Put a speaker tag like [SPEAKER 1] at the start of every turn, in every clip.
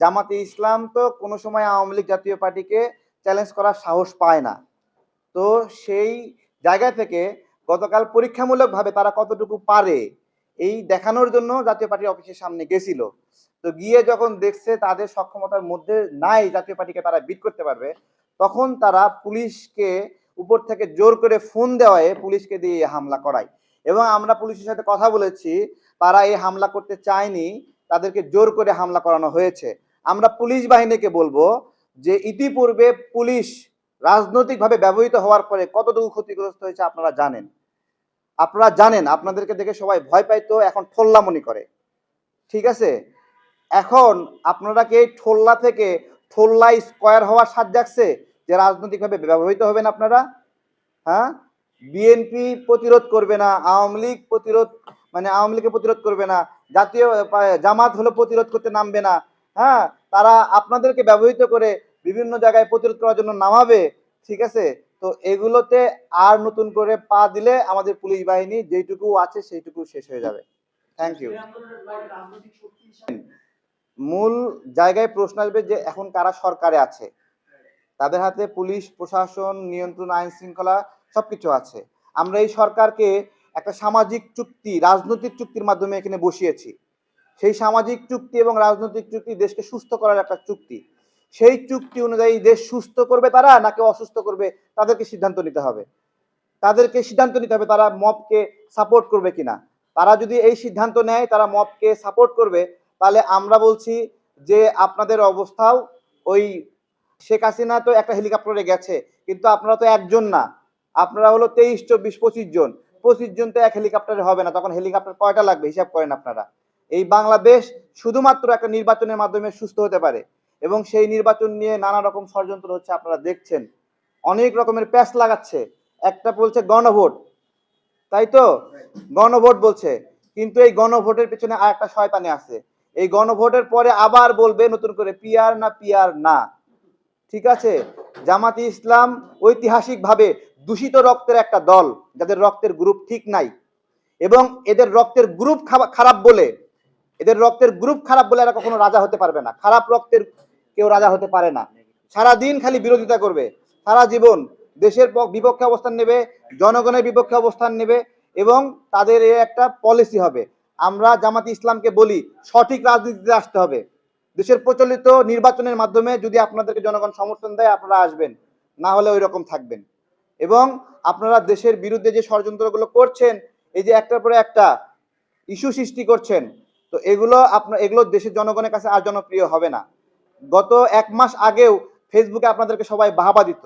[SPEAKER 1] জামাতে ইসলাম তো কোনো সময় আওয়ামী লীগ জাতীয় পার্টিকে চ্যালেঞ্জ করার সাহস পায় না। তো সেই জায়গা থেকে গতকাল পরীক্ষামূলকভাবে তারা কতটুকু পারে এই দেখানোর জন্য জাতীয় পার্টির অফিসের সামনে গেছিল। তো গিয়ে যখন দেখছে তাদের সক্ষমতার মধ্যে নাই জাতীয় পার্টিকে তারা বিট করতে পারবে, তখন তারা পুলিশকে উপর থেকে জোর করে ফোন দেওয়ায় পুলিশকে দিয়ে হামলা করায়। এবং আমরা পুলিশের সাথে কথা বলেছি, তারা এই হামলা করতে চায়নি, তাদেরকে জোর করে হামলা করানো হয়েছে। আমরা পুলিশ বাহিনীকে বলব যে ইতিপূর্বে পুলিশ রাজনৈতিকভাবে ব্যবহৃত হওয়ার পরে কতটুকু ক্ষতিগ্রস্ত হয়েছে আপনারা জানেন। আপনারা জানেন, আপনাদেরকে দেখে সবাই ভয় পাইতো, এখন ঠোল্লা মনে করে। ঠিক আছে? এখন আপনারা কি এই ঠোল্লা থেকে ঠোল্লা স্কোয়ার হওয়ার সাজ জাগছে যে রাজনৈতিকভাবে ব্যবহৃত হবেন আপনারা? হ্যাঁ? বিএনপি প্রতিরোধ করবে না, আওয়ামী লীগ প্রতিরোধ মানে আওয়ামী লীগকে প্রতিরোধ করবে না, জাতীয়, জামাত হলো প্রতিরোধ করতে নামবে না। হ্যাঁ তারা আপনাদেরকে ব্যবহৃত করে বিভিন্ন জায়গায় প্রতিরোধ করার জন্য নামাবে, ঠিক আছে? তো এগুলোতে আর নতুন করে পা দিলে আমাদের পুলিশ বাহিনী যেইটুকু আছে সেইটুকু শেষ হয়ে যাবে। থ্যাংক ইউ মূল জায়গায় প্রশ্ন আসবে যে এখন কারা সরকারে আছে? তাদের হাতে পুলিশ, প্রশাসন, নিয়ন্ত্রণ, আইন শৃঙ্খলা সবকিছু আছে। আমরা এই সরকারকে একটা সামাজিক চুক্তি, রাজনৈতিক চুক্তির মাধ্যমে এখানে বসিয়েছি। সেই সামাজিক চুক্তি এবং রাজনৈতিক চুক্তি দেশকে সুস্থ করার একটা চুক্তি। সেই চুক্তি অনুযায়ী দেশ সুস্থ করবে তারা নাকি অসুস্থ করবে, তাদেরকে সিদ্ধান্ত নিতে হবে। তাদেরকে সিদ্ধান্ত নিতে হবে তারা মবকে সাপোর্ট করবে কিনা। তারা যদি এই সিদ্ধান্ত নেয়, তারা মবকে সাপোর্ট করবে, তাহলে আমরা বলছি যে আপনাদের অবস্থাও ওই শেখ হাসিনা তো একটা হেলিকপ্টারে গেছে, কিন্তু আপনারা তো একজন না। আপনারা হলো তেইশ, চব্বিশ, পঁচিশ জন। পঁচিশ জন তো এক হেলিকপ্টারে হবে না, তখন হেলিকপ্টার কয়টা লাগবে? হিসাব করেন আপনারা। এই বাংলাদেশ শুধুমাত্র একটা নির্বাচনের মাধ্যমে সুস্থ হতে পারে এবং সেই নির্বাচন নিয়ে নানা রকম ষড়যন্ত্র হচ্ছে আপনারা দেখছেন। অনেক রকমের প্যাস লাগাচ্ছে। একটা বলছে গণভোট। তাই তো? গণভোট বলছে। কিন্তু এই গণভোটের পিছনে আর একটা শয়তানি আছে। এই গণভোটের পরে আবার বলবে নতুন করে পিয়ার না পিয়ার না। ঠিক আছে? জামাতি ইসলাম ঐতিহাসিকভাবে দূষিত রক্তের একটা দল, যাদের রক্তের গ্রুপ ঠিক নাই। এবং এদের রক্তের গ্রুপ খারাপ বলে এদের রক্তের গ্রুপ খারাপ বলে এরা কখনো রাজা হতে পারবে না। খারাপ রক্তের কেউ রাজা হতে পারে না। সারা দিন খালি বিরোধিতা করবে। সারা জীবন দেশের পক- বিপক্ষে অবস্থান নেবে, জনগণের বিপক্ষে অবস্থান নেবে এবং তাদের একটা পলিসি হবে। আমরা জামাতি ইসলামকে বলি, সঠিক রাজনীতিতে আসতে হবে। দেশের প্রচলিত নির্বাচনের মাধ্যমে যদি আপনাদেরকে জনগণ সমর্থন দেয়, আপনারা আসবেন। না হলে ওই রকম থাকবেন। এবং আপনারা দেশের বিরুদ্ধে যে ষড়যন্ত্রগুলো করছেন, এই যে একটার পরে একটা ইস্যু সৃষ্টি করছেন তো এগুলো আপনার, এগুলো দেশের জনগণের কাছে আর জনপ্রিয় হবে না। গত এক মাস আগেও ফেসবুকে আপনাদেরকে সবাই বাহাবা দিত।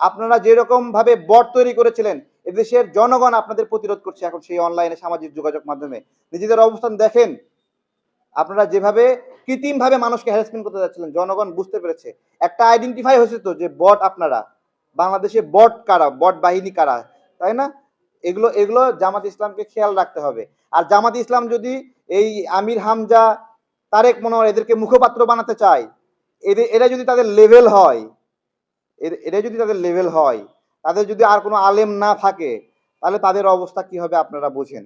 [SPEAKER 1] আপনারা যেরকম ভাবে বট তৈরি করেছিলেন, এদেশের জনগণ আপনাদের প্রতিরোধ করছে এখন সেই অনলাইনে সামাজিক যোগাযোগ মাধ্যমে। নিজেদের অবস্থান দেখেন, আপনারা যেভাবে কৃত্রিম ভাবে মানুষকে হ্যারাসমেন্ট করতে যাচ্ছিলেন, জনগণ বুঝতে পেরেছে। একটা আইডেন্টিফাই হয়েছে তো যে বট আপনারা, বাংলাদেশে বট কারা, বট বাহিনী কারা, তাই না? এগুলো এগুলো জামাত ইসলামকে খেয়াল রাখতে হবে। আর জামাত ইসলাম যদি এই আমির হামজা, তারেক মনোয়ার এদেরকে মুখপাত্র বানাতে চায়। এদের এরা যদি তাদের লেভেল হয়, এরা যদি তাদের লেভেল হয়, তাদের যদি আর কোনো আলেম না থাকে, তাহলে তাদের অবস্থা কি হবে আপনারা বোঝেন।